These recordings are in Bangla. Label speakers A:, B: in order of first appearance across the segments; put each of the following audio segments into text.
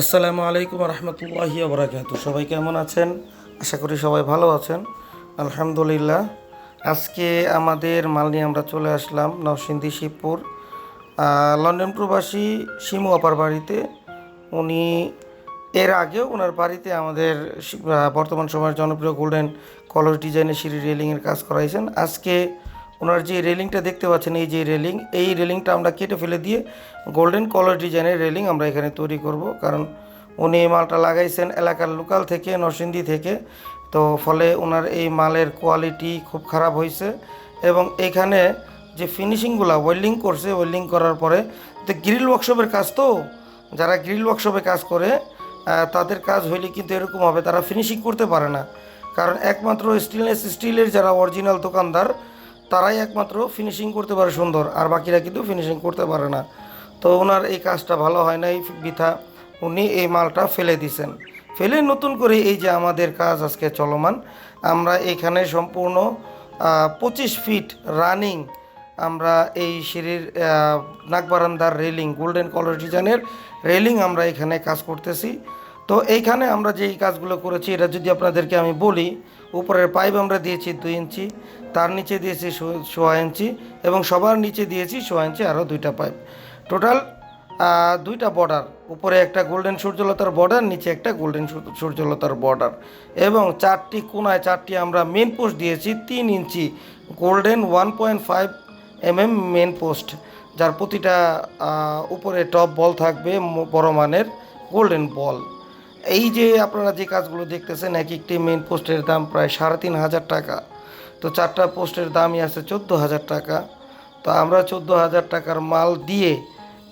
A: আসসালামু আলাইকুম রহমতুল্লাহি বরাকাত সবাই কেমন আছেন? আশা করি সবাই ভালো আছেন। আলহামদুলিল্লাহ, আজকে আমাদের মাল নিয়ে আমরা চলে আসলাম নরসিংদী শিবপুর। লন্ডন প্রবাসী শিমু আপার বাড়িতে। উনি এর আগেও ওনার বাড়িতে আমাদের বর্তমান সময়ের জনপ্রিয় গোল্ডেন কলস ডিজাইনের সিঁড়ি রেলিংয়ের কাজ করাইছেন। আজকে ওনার যে রেলিংটা দেখতে পাচ্ছেন, এই যে রেলিং, এই রেলিংটা আমরা কেটে ফেলে দিয়ে গোল্ডেন কলার ডিজাইনের রেলিং আমরা এখানে তৈরি করব। কারণ উনি এই মালটা লাগাইছেন এলাকার লোকাল থেকে, নরসিংদী থেকে। তো ফলে ওনার এই মালের কোয়ালিটি খুব খারাপ হয়েছে এবং এখানে যে ফিনিশিংগুলো ওয়েল্ডিং করছে ওয়েল্ডিং করার পরে তো গ্রিল ওয়ার্কশপের কাজ তো। যারা গ্রিল ওয়ার্কশপে কাজ করে তাদের কাজ হইলে কিন্তু এরকম হবে, তারা ফিনিশিং করতে পারে না। কারণ একমাত্র স্টেনলেস স্টিলের যারা অরিজিনাল দোকানদার তারাই একমাত্র ফিনিশিং করতে পারে সুন্দর, আর বাকিরা কিন্তু ফিনিশিং করতে পারে না। তো ওনার এই কাজটা ভালো হয় নাই, বৃথা। উনি এই মালটা ফেলে দিছেন ফেলে নতুন করে এই যে আমাদের কাজ আজকে চলমান, আমরা এখানে সম্পূর্ণ পঁচিশ ফিট রানিং আমরা এই সিঁড়ির নাকবারান্দার রেলিং গোল্ডেন কলার ডিজাইনের রেলিং আমরা এখানে কাজ করতেছি। তো এইখানে আমরা যে এই কাজগুলো করেছি, এটা যদি আপনাদেরকে আমি বলি উপরের পাইপ আমরা দিয়েছি দুই ইঞ্চি, তার নিচে দিয়েছি সোয়া ইঞ্চি এবং সবার নিচে দিয়েছি সোয়া ইঞ্চি আরও দুইটা পাইপ। টোটাল দুইটা বর্ডার উপরে একটা গোল্ডেন সূর্যলতার বর্ডার নিচে একটা গোল্ডেন সূর্যলতার বর্ডার এবং চারটি কোনায় চারটি আমরা মেন পোস্ট দিয়েছি, তিন inch golden one point five M M main post যার প্রতিটা উপরে টপ বল থাকবে বড় মানের গোল্ডেন বল এই যে আপনারা যে কাজগুলো দেখতেছেন, এক একটি মেন পোস্টের দাম প্রায় সাড়ে তিন হাজার টাকা। তো চারটা পোস্টের দামই আছে চোদ্দ হাজার টাকা। তো আমরা চোদ্দ হাজার টাকার মাল দিয়ে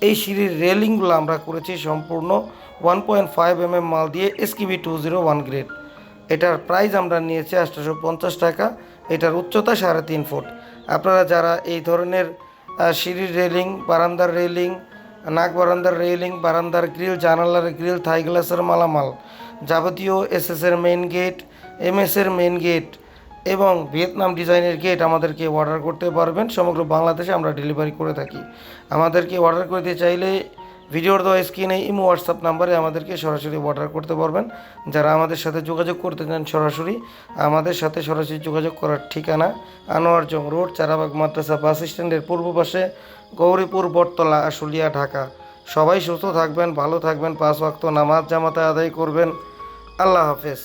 A: এই সিঁড়ির রেলিংগুলো আমরা করেছি সম্পূর্ণ one point five M M মাল দিয়ে এসকিবি টু জিরো ওয়ান গ্রেড এটার প্রাইস আমরা নিয়েছি আটশোশো পঞ্চাশ টাকা, এটার উচ্চতা সাড়ে তিন ফুট। আপনারা যারা এই ধরনের সিঁড়ির রেলিং, বারান্দার রেলিং নাক বারান্দার রেলিং, বারান্দার গ্রিল, জানালার গ্রিল, থাই গ্লাসের মালামাল যাবতীয় এসএসের মেন গেট এমএসের মেন গেট এবং ভিয়েতনাম ডিজাইনের গেট আমাদেরকে অর্ডার করতে পারবেন। সমগ্র বাংলাদেশে আমরা ডেলিভারি করে থাকি। আমাদেরকে অর্ডার করতে চাইলে ভিডিওর দেওয়া স্ক্রিনে ইমো, হোয়াটসঅ্যাপ নাম্বারে আমাদেরকে সরাসরি অর্ডার করতে পারবেন। যারা আমাদের সাথে যোগাযোগ করতে চান সরাসরি, আমাদের সাথে সরাসরি যোগাযোগ করার ঠিকানা আনোয়ার জং রোড, চারাবাগ মাদ্রাসা বাস স্ট্যান্ডের পূর্ব পাশে, গৌরীপুর, বটতলা, আশুলিয়া, ঢাকা। সবাই সুস্থ থাকবেন, ভালো থাকবেন, পাঁচ ওয়াক্ত নামাজ জামাতে আদায় করবেন। আল্লাহ হাফেজ।